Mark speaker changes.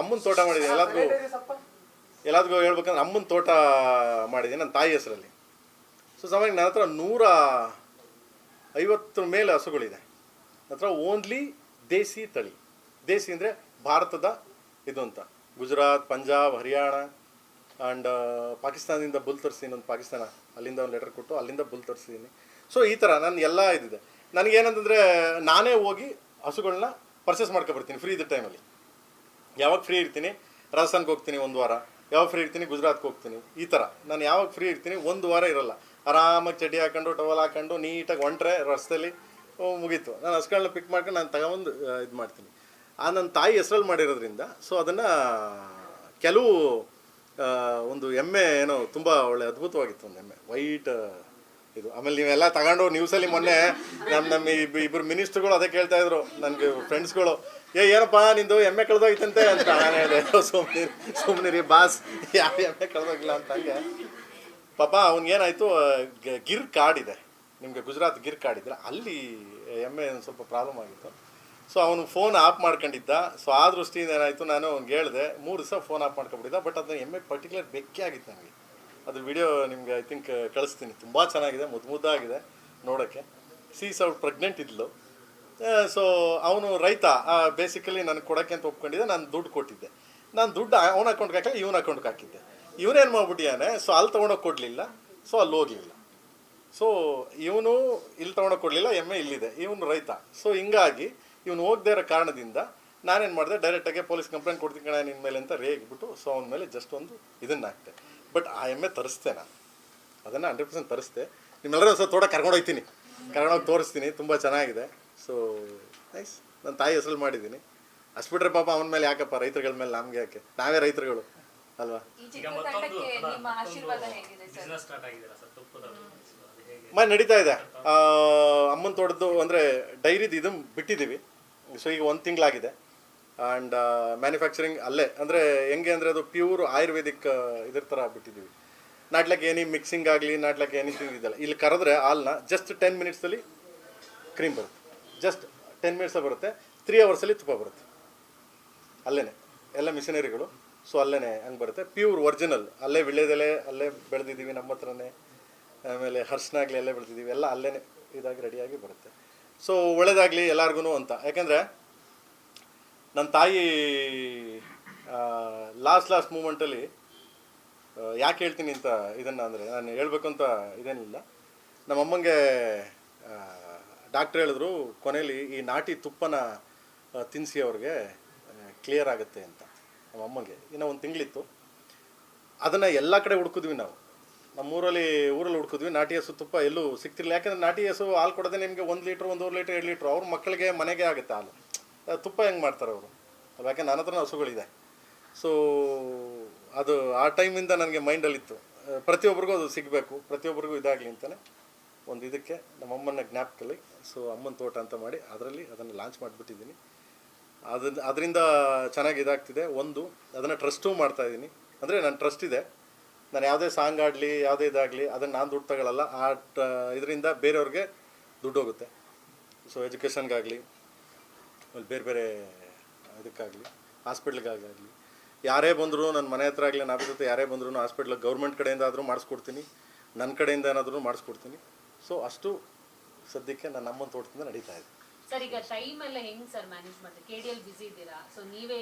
Speaker 1: ಅಮ್ಮನ ತೋಟ ಮಾಡಿದ್ದೀನಿ. ಎಲ್ಲದಕ್ಕೂ ಎಲ್ಲದಕ್ಕೂ ಹೇಳ್ಬೇಕಂದ್ರೆ ಅಮ್ಮನ ತೋಟ ಮಾಡಿದ್ದೀನಿ ನನ್ನ ತಾಯಿ ಹೆಸರಲ್ಲಿ. ಸೊ ಸಾಮಾನ್ಯ ನನ್ನ ಹತ್ರ ನೂರ ಐವತ್ತರ ಮೇಲೆ ಹಸುಗಳಿದೆ. ಹತ್ರ ಓನ್ಲಿ ದೇಸಿ ತಳಿ. ದೇಸಿ ಅಂದರೆ ಭಾರತದ ಇದು ಅಂತ. ಗುಜರಾತ್, ಪಂಜಾಬ್, ಹರಿಯಾಣ ಆ್ಯಂಡ್ ಪಾಕಿಸ್ತಾನದಿಂದ ಬುಲ್ ತರಿಸ್ತೀನಿ ಒಂದು ಪಾಕಿಸ್ತಾನ. ಅಲ್ಲಿಂದ ಒಂದು ಲೆಟರ್ ಕೊಟ್ಟು ಅಲ್ಲಿಂದ ಬುಲ್ ತರಿಸಿದ್ದೀನಿ ಸೊ ಈ ಥರ ನನ್ನ ಎಲ್ಲ ಇದಿದೆ. ನನಗೇನಂತಂದರೆ ನಾನೇ ಹೋಗಿ ಹಸುಗಳನ್ನ ಪರ್ಚೇಸ್ ಮಾಡ್ಕೊಬರ್ತೀನಿ ಫ್ರೀ ಇದ್ದ ಟೈಮಲ್ಲಿ ಯಾವಾಗ ಫ್ರೀ ಇರ್ತೀನಿ? ರಾಜಸ್ಥಾನ್ಗೆ ಹೋಗ್ತೀನಿ ಒಂದು ವಾರ. ಯಾವಾಗ ಫ್ರೀ ಇರ್ತೀನಿ? ಗುಜರಾತ್ಗೆ ಹೋಗ್ತೀನಿ. ಈ ಥರ ನಾನು ಯಾವಾಗ ಫ್ರೀ ಇರ್ತೀನಿ? ಒಂದು ವಾರ ಇರಲ್ಲ. ಆರಾಮಾಗಿ ಚಡ್ಡಿ ಹಾಕೊಂಡು ಟವಲ್ ಹಾಕೊಂಡು ನೀಟಾಗಿ ಹೊಂಟ್ರೆ ರಸ್ತೆಯಲ್ಲಿ ಮುಗೀತು. ನಾನು ಹಸ್ಗಳನ್ನ ಪಿಕ್ ಮಾಡ್ಕೊಂಡು ನಾನು ತಗೊಂಬಂದು ಇದು ಮಾಡ್ತೀನಿ. ಆ, ನನ್ನ ತಾಯಿ ಹೆಸ್ರಲ್ಲಿ ಮಾಡಿರೋದ್ರಿಂದ ಸೊ ಅದನ್ನು ಕೆಲವು ಒಂದು ಎಮ್ಮೆ ಏನೋ ತುಂಬ ಒಳ್ಳೆ ಅದ್ಭುತವಾಗಿತ್ತು, ಒಂದು ಎಮ್ಮೆ. ವೈಟ್ ಇದು, ಆಮೇಲೆ ನೀವೆಲ್ಲ ತಗೊಂಡು ನ್ಯೂಸಲ್ಲಿ ಮೊನ್ನೆ ನಮ್ಮ ನಮ್ಮ ಇಬ್ಬರು ಮಿನಿಸ್ಟ್ರುಗಳು ಅದೇ ಕೇಳ್ತಾ ಇದ್ರು, ನನಗೆ ಫ್ರೆಂಡ್ಸ್ಗಳು ಏ, ಏನಪ್ಪ ನಿಂದು ಎಮ್ಮೆ ಕಳೆದೋಯ್ತಂತೆ? ಅಂತ ನಾನು ಹೇಳಿದೆ ಸುಮ್ಮನೆ ಸುಮ್ಮನೆ ಬಾಸ್ ಯಾವ ಎಮ್ಮೆ ಕಳೆದೋಗಿಲ್ಲ ಅಂತ ಹಂಗೆ. ಪಾಪ ಅವ್ನಿಗೇನಾಯಿತು ಗಿರ್ ಕಾಡಿದೆ ನಿಮಗೆ ಗುಜರಾತ್ ಗಿರ್ ಕಾಡಿದ್ರೆ ಅಲ್ಲಿ ಎಮ್ಮೆ ಸ್ವಲ್ಪ ಪ್ರಾಬ್ಲಮ್ ಆಗಿತ್ತು. ಸೊ ಅವನು ಫೋನ್ ಆಫ್ ಮಾಡ್ಕೊಂಡಿದ್ದ ಸೊ ಆ ದೃಷ್ಟಿಯಿಂದ ಏನಾಯಿತು, ನಾನು ಅವ್ನಿಗೆ ಹೇಳಿದೆ, ಮೂರು ದಿವಸ ಫೋನ್ ಆಫ್ ಮಾಡ್ಕೊಂಡ್ಬಿಟ್ಟಿದ್ದ ಬಟ್ ಅದನ್ನ ಎಮ್ಮೆ ಪರ್ಟಿಕ್ಯುಲರ್ ಬೆಕ್ಕಿ ಆಗಿತ್ತು ನನಗೆ. ಅದು ವಿಡಿಯೋ ನಿಮಗೆ ಐ ಥಿಂಕ್ ಕಳಿಸ್ತೀನಿ. ತುಂಬ ಚೆನ್ನಾಗಿದೆ ಮುದ್ದು ಮುದ್ದಾಗಿದೆ ನೋಡೋಕ್ಕೆ. ಸೀಸ್ ಅವ್ಳು ಪ್ರೆಗ್ನೆಂಟ್ ಇದ್ಲು. ಸೊ ಅವನು ರೈತ ಬೇಸಿಕಲಿ ನನಗೆ ಕೊಡೋಕ್ಕೆ ಅಂತ ಒಪ್ಕೊಂಡಿದ್ದೆ, ನಾನು ದುಡ್ಡು ಕೊಟ್ಟಿದ್ದೆ. ನಾನು ದುಡ್ಡು ಅವನ ಅಕೌಂಟ್ಗೆ ಹಾಕಿಲ್ಲ ಇವನ ಅಕೌಂಟ್ಗೆ ಹಾಕಿದ್ದೆ. ಇವನೇನು ಮಾಡ್ಬಿಟ್ಟಿಯಾನೆ ಸೊ ಅಲ್ಲಿ ತೊಗೊಂಡೋಗಿ ಕೊಡಲಿಲ್ಲ ಸೊ ಅಲ್ಲಿ ಹೋಗಲಿಲ್ಲ. ಸೊ ಇವನು ಇಲ್ಲಿ ತೊಗೊಂಡೋಗಿ ಕೊಡಲಿಲ್ಲ, ಎಮ್ಮೆ ಇಲ್ಲಿದೆ. ಇವನು ರೈತ. ಸೊ ಹಿಂಗಾಗಿ, ಇವನು ಹೋಗದೇ ಇರೋ ಕಾರಣದಿಂದ ನಾನೇನು ಮಾಡಿದೆ ಡೈರೆಕ್ಟಾಗಿ ಪೊಲೀಸ್ ಕಂಪ್ಲೇಂಟ್ ಕೊಡ್ತೀನಿ ಕಣ ನಿನ್ನ ಮೇಲೆ ಅಂತ ರೇಗ್ಬಿಟ್ಟು ಸೊ ಅವನ ಮೇಲೆ ಜಸ್ಟ್ ಒಂದು ಇದನ್ನು ಹಾಕ್ತೆ ಬಟ್ ಆ ಎಮ್ಮೆ ತರಿಸ್ತೆ ನಾನು. ಅದನ್ನು ಹಂಡ್ರೆಡ್ ಪರ್ಸೆಂಟ್ ತರಿಸ್ತೆ. ನಿಮ್ಮೆಲ್ಲರೂ ಒಂದು ತೋಟ ಕರ್ಕೊಂಡು ಹೋಗ್ತೀನಿ. ಕರ್ಕೊಂಡೋಗಿ ತೋರಿಸ್ತೀನಿ. ತುಂಬ ಚೆನ್ನಾಗಿದೆ. ಸೊ ನೈಸ್ ನನ್ನ ತಾಯಿ ಹೆಸರು ಮಾಡಿದ್ದೀನಿ. ಅಷ್ಟು ಬಿಟ್ರೆ ಪಾಪ ಅವನ ಮೇಲೆ ಯಾಕಪ್ಪ? ರೈತರುಗಳ ಮೇಲೆ ನಮಗೆ ಯಾಕೆ? ನಾವೇ ರೈತರುಗಳು. ಅಲ್ವಾ?
Speaker 2: ಈ ಚಿತ್ರತಂಡಕ್ಕೆ ನಿಮ್ಮ ಆಶೀರ್ವಾದ ಹೇಗಿದೆ ಸರ್?
Speaker 3: ಬಿಸ್ನೆಸ್ ಸ್ಟಾರ್ಟ್ ಆಗಿದೆಯಲ್ಲ ಸರ್ ತುಪ್ಪದ ಅದು. ಹೇಗೆ?
Speaker 1: ಮ ನಡೀತಾ ಇದೆ. ಅಮ್ಮನ ತೋಟದ್ದು ಅಂದರೆ ಡೈರಿದು ಇದನ್ನು ಬಿಟ್ಟಿದ್ದೀವಿ. ಸೊ ಈಗ ಒಂದು ತಿಂಗಳಾಗಿದೆ. ಆ್ಯಂಡ್ ಮ್ಯಾನುಫ್ಯಾಕ್ಚರಿಂಗ್ ಅಲ್ಲೇ. ಅಂದರೆ ಹೆಂಗೆ ಅಂದರೆ ಅದು ಪ್ಯೂರ್ ಆಯುರ್ವೇದಿಕ್ ಇದ್ರ ಥರ ಬಿಟ್ಟಿದ್ದೀವಿ. ನಾಟ್ಲಕ್ಕೆ ಏನಿ ಮಿಕ್ಸಿಂಗ್ ಆಗಲಿ ನಾಟ್ಲಕ್ಕೆ ಎನಿಥಿಂಗ್ ಇದೆಲ್ಲ. ಇಲ್ಲಿ ಕರೆದ್ರೆ ಹಾಲನ್ನ ಜಸ್ಟ್ ಟೆನ್ ಮಿನಿಟ್ಸಲ್ಲಿ ಕ್ರೀಮ್ ಬರುತ್ತೆ. ಜಸ್ಟ್ ಟೆನ್ ಮಿನಿಟ್ಸ್ ಬರುತ್ತೆ. ತ್ರೀ ಅವರ್ಸಲ್ಲಿ ತುಪ್ಪ ಬರುತ್ತೆ. ಅಲ್ಲೇ ಎಲ್ಲ ಮಿಷನರಿಗಳು. ಸೊ ಅಲ್ಲೇ ಹಂಗೆ ಬರುತ್ತೆ. ಪ್ಯೂರ್ ಒರಿಜಿನಲ್ ಅಲ್ಲೇ ವಿಳ್ಯದಲ್ಲೇ ಅಲ್ಲೇ ಬೆಳೆದಿದ್ದೀವಿ ನಮ್ಮ ಹತ್ರನೇ. ಆಮೇಲೆ ಹರ್ಷನಾಗಲಿ ಅಲ್ಲೇ ಬೆಳೆದಿದ್ದೀವಿ. ಎಲ್ಲ ಅಲ್ಲೇ ಇದಾಗಿ ರೆಡಿಯಾಗಿ ಬರುತ್ತೆ. ಸೊ ಒಳ್ಳೇದಾಗಲಿ ಎಲ್ಲರಿಗೂ ಅಂತ. ಯಾಕೆಂದರೆ ನನ್ನ ತಾಯಿ ಲಾಸ್ಟ್ ಲಾಸ್ಟ್ ಮೂಮೆಂಟಲ್ಲಿ ಯಾಕೆ ಹೇಳ್ತೀನಿ ಅಂತ ಇದನ್ನು ಅಂದರೆ ನಾನು ಹೇಳಬೇಕು ಅಂತ ಇದೇನಿಲ್ಲ ನಮ್ಮಮ್ಮಂಗೆ ಡಾಕ್ಟ್ರ್ ಹೇಳಿದ್ರು ಕೊನೆಯಲ್ಲಿ ಈ ನಾಟಿ ತುಪ್ಪನ ತಿನ್ನಿಸಿ ಅವ್ರಿಗೆ ಕ್ಲಿಯರ್ ಆಗುತ್ತೆ ಅಂತ ನಮ್ಮ ಅಮ್ಮಂಗೆ. ಇನ್ನೂ ಒಂದು ತಿಂಗಳಿತ್ತು. ಅದನ್ನು ಎಲ್ಲ ಕಡೆ ಹುಡ್ಕಿದ್ವಿ ನಾವು. ನಮ್ಮೂರಲ್ಲಿ, ಊರಲ್ಲಿ ಹುಡ್ಕಿದ್ವಿ. ನಾಟಿ ಹಸು ತುಪ್ಪ ಎಲ್ಲೂ ಸಿಗ್ತಿರಲಿಲ್ಲ. ಯಾಕಂದರೆ ನಾಟಿ ಹಸು ಹಾಲು ಕೊಡೋದೇ ನಿಮಗೆ ಒಂದು ಲೀಟ್ರ್, ಒಂದೂವರೆ ಲೀಟ್ರ್, ಎರಡು ಲೀಟ್ರ್, ಅವ್ರ ಮಕ್ಕಳಿಗೆ ಮನೆಗೆ ಆಗುತ್ತೆ ಹಾಲು. ತುಪ್ಪ ಹೆಂಗೆ ಮಾಡ್ತಾರೆ ಅವರು? ಯಾಕೆ ನನ್ನ ಹತ್ರ ಹಸುಗಳಿದೆ. ಸೊ ಅದು ಆ ಟೈಮಿಂದ ನನಗೆ ಮೈಂಡಲ್ಲಿತ್ತು ಪ್ರತಿಯೊಬ್ಬರಿಗೂ ಅದು ಸಿಗಬೇಕು. ಪ್ರತಿಯೊಬ್ಬರಿಗೂ ಇದಾಗಲಿ ಅಂತಲೇ ಒಂದು ಇದಕ್ಕೆ ನಮ್ಮಮ್ಮನ ಜ್ಞಾಪಕಲ್ಲಿ ಸೊ ಅಮ್ಮನ ತೋಟ ಅಂತ ಮಾಡಿ ಅದರಲ್ಲಿ ಅದನ್ನು ಲಾಂಚ್ ಮಾಡಿಬಿಟ್ಟಿದ್ದೀನಿ. ಅದನ್ನ ಅದರಿಂದ ಚೆನ್ನಾಗಿ ಇದಾಗ್ತಿದೆ. ಒಂದು, ಅದನ್ನು ಟ್ರಸ್ಟು ಮಾಡ್ತಾಯಿದ್ದೀನಿ ಅಂದರೆ ನನ್ನ ಟ್ರಸ್ಟ್ ಇದೆ. ನಾನು ಯಾವುದೇ ಸಾಂಗ್ ಆಡಲಿ, ಯಾವುದೇ ಇದಾಗಲಿ, ಅದನ್ನು ನಾನು ದುಡ್ಡು ತಗೊಳ್ಳಲ್ಲ ಆ ಇದರಿಂದ ಬೇರೆಯವ್ರಿಗೆ ದುಡ್ಡು ಹೋಗುತ್ತೆ. ಸೊ ಎಜುಕೇಷನ್ಗಾಗಲಿ ಆಮೇಲೆ ಬೇರೆ ಬೇರೆ ಇದಕ್ಕಾಗಲಿ, ಹಾಸ್ಪಿಟ್ಲಿಗಾಗಲಿ. ಯಾರೇ ಬಂದರೂ ನನ್ನ ಮನೆ ಹತ್ರ ಆಗಲಿ ನನ್ನ ಜೊತೆ ಯಾರೇ ಬಂದರೂ ಹಾಸ್ಪಿಟ್ಲಿಗೆ ಗೌರ್ಮೆಂಟ್ ಕಡೆಯಿಂದ ಆದರೂ ಮಾಡಿಸ್ಕೊಡ್ತೀನಿ. ನನ್ನ ಕಡೆಯಿಂದ ಏನಾದರೂ ಮಾಡಿಸ್ಕೊಡ್ತೀನಿ. ಸೊ ಅಷ್ಟು ಸದ್ಯಕ್ಕೆ ನನ್ನ ಅಮ್ಮನ ತೋಟದಿಂದ ನಡೀತಾ ಇದೆ.
Speaker 4: ಸರ್, ಈಗ ಟೈಮ್ ಎಲ್ಲ ಹೆಂಗೆ ಸರ್ ಮ್ಯಾನೇಜ್ ಮಾಡ್ತೀರಿ? ಕೆ ಡಿ ಎಲ್ ಬಿಸಿ ಇದ್ದೀರಾ? ಸೊ ನೀವೇ